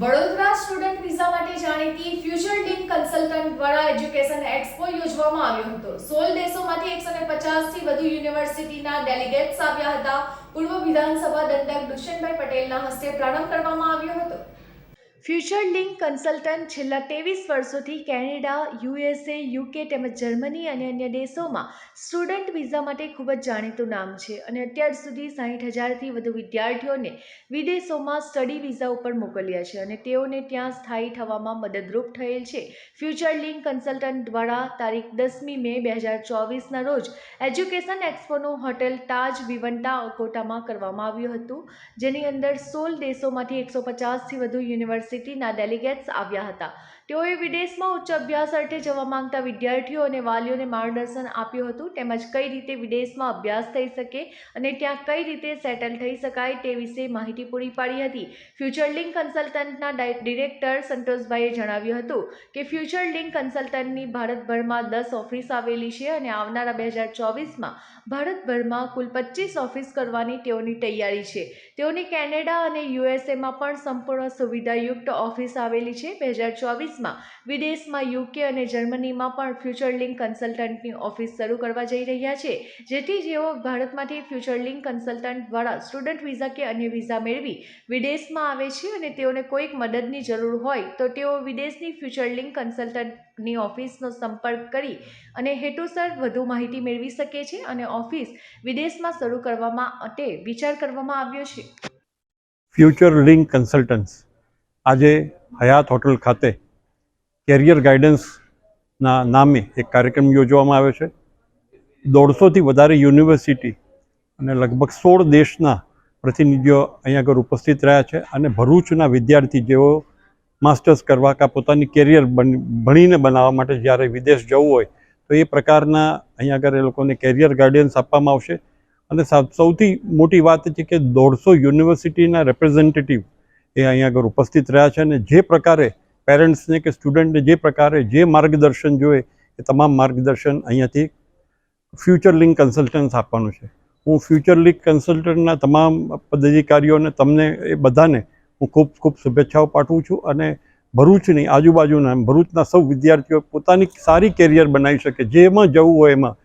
Vadodara student visa માટે જાણીતી future link consultant દ્વારા એજ્યુકેશન એક્સપો યોજવામાં આવ્યો હતો. સોળ દેશોમાંથી એકસો ને પચાસથી વધુ યુનિવર્સિટીના ડેલિગેટ્સ આવ્યા હતા. પૂર્વ વિધાનસભા દંડક દુષ્યંતભાઈ પટેલના હસ્તે પ્રારંભ કરવામાં આવ્યો હતો. ફ્યુચર લિંક કન્સલ્ટન્ટ છેલ્લા ત્રેવીસ વર્ષોથી કેનેડા, યુએસએ, યુકે તેમજ જર્મની અને અન્ય દેશોમાં સ્ટુડન્ટ વિઝા માટે ખૂબ જ જાણીતું નામ છે અને અત્યાર સુધી સાહીઠ હજારથી વધુ વિદ્યાર્થીઓને વિદેશોમાં સ્ટડી વિઝા ઉપર મોકલ્યા છે અને તેઓને ત્યાં સ્થાયી થવામાં મદદરૂપ થયેલ છે. ફ્યુચર લિંક કન્સલ્ટન્ટ દ્વારા તારીખ દસમી મે બે હજાર ચોવીસના રોજ એજ્યુકેશન એક્સપોનું હોટેલ તાજ વિવંટા અકોટામાં કરવામાં આવ્યું હતું, જેની અંદર સોળ દેશોમાંથી એકસો પચાસથી વધુ યુનિવર્સિટીના ડેલિગેટ્સ આવ્યા હતા. તેઓએ વિદેશમાં ઉચ્ચ અભ્યાસ અર્થે જવા માંગતા વિદ્યાર્થીઓ અને વાલીઓને માર્ગદર્શન આપ્યું હતું. તેમજ કઈ રીતે વિદેશમાં અભ્યાસ થઈ શકે અને ત્યાં કઈ રીતે સેટલ થઈ શકાય તે વિશે માહિતી પૂરી પાડી હતી. ફ્યુચર લિંક કન્સલ્ટન્ટના ડિરેક્ટર સંતોષભાઈએ જણાવ્યું હતું કે ફ્યુચર લિંક કન્સલ્ટન્ટની ભારતભરમાં દસ ઓફિસ આવેલી છે અને આવનારા બે હજાર ચોવીસમાં ભારતભરમાં કુલ પચીસ ઓફિસ કરવાની તેઓની તૈયારી છે. તેઓની કેનેડા અને યુએસએમાં પણ સંપૂર્ણ સુવિધાયુક્ત ઓફિસ આવેલી છે. બે હજાર ચોવીસમાં વિદેશમાં યુકે અને જર્મનીમાં પણ ફ્યુચર લિંક કન્સલ્ટન્ટની ઓફિસ શરૂ કરવા જઈ રહ્યા છે. જેથી જેઓ ભારતમાંથી ફ્યુચર લિંક કન્સલ્ટન્ટ દ્વારા સ્ટુડન્ટ વિઝા કે અન્ય વિઝા મેળવી વિદેશમાં આવે છે અને તેઓને કોઈક મદદની જરૂર હોય, તો તેઓ વિદેશની ફ્યુચર લિંક કન્સલ્ટન્ટની ઓફિસનો સંપર્ક કરી અને હેતુસર વધુ માહિતી મેળવી શકે છે અને ઓફિસ વિદેશમાં શરૂ કરવામાં માટે વિચાર કરવામાં આવ્યો છે. ફ્યુચર લિંક કન્સલ્ટન્ટ્સ આજે હયાત હોટલ ખાતે કેરિયર ગાઈડન્સના નામે એક કાર્યક્રમ યોજવામાં આવ્યો છે. દોઢસોથી વધારે યુનિવર્સિટી અને લગભગ સોળ દેશના પ્રતિનિધિઓ અહીંયા આગળ ઉપસ્થિત રહ્યા છે અને ભરૂચના વિદ્યાર્થી જેઓ માસ્ટર્સ કરવા કાં પોતાની કેરિયર ભણીને બનાવવા માટે જ્યારે વિદેશ જવું હોય, તો એ પ્રકારના અહીંયા આગળ એ લોકોને કેરિયર ગાઈડન્સ આપવામાં આવશે. અને સૌથી મોટી વાત છે કે દોઢસો યુનિવર્સિટીના રેપ્રેઝેન્ટેટિવ એ અહીંયા આગળ ઉપસ્થિત રહ્યા છે અને જે પ્રકારે પેરેન્ટ્સને કે સ્ટુડન્ટને જે પ્રકારે જે માર્ગદર્શન જોઈએ, એ તમામ માર્ગદર્શન અહીંયાથી ફ્યુચર લિંક કન્સલ્ટન્સ આપવાનું છે. હું ફ્યુચર લિંક કન્સલ્ટન્ટના તમામ પદાધિકારીઓને, તમને એ બધાને હું ખૂબ ખૂબ શુભેચ્છાઓ પાઠવું છું અને ભરૂચની આજુબાજુના, ભરૂચના સૌ વિદ્યાર્થીઓ પોતાની સારી કેરિયર બનાવી શકે, જેમાં જવું હોય એમાં.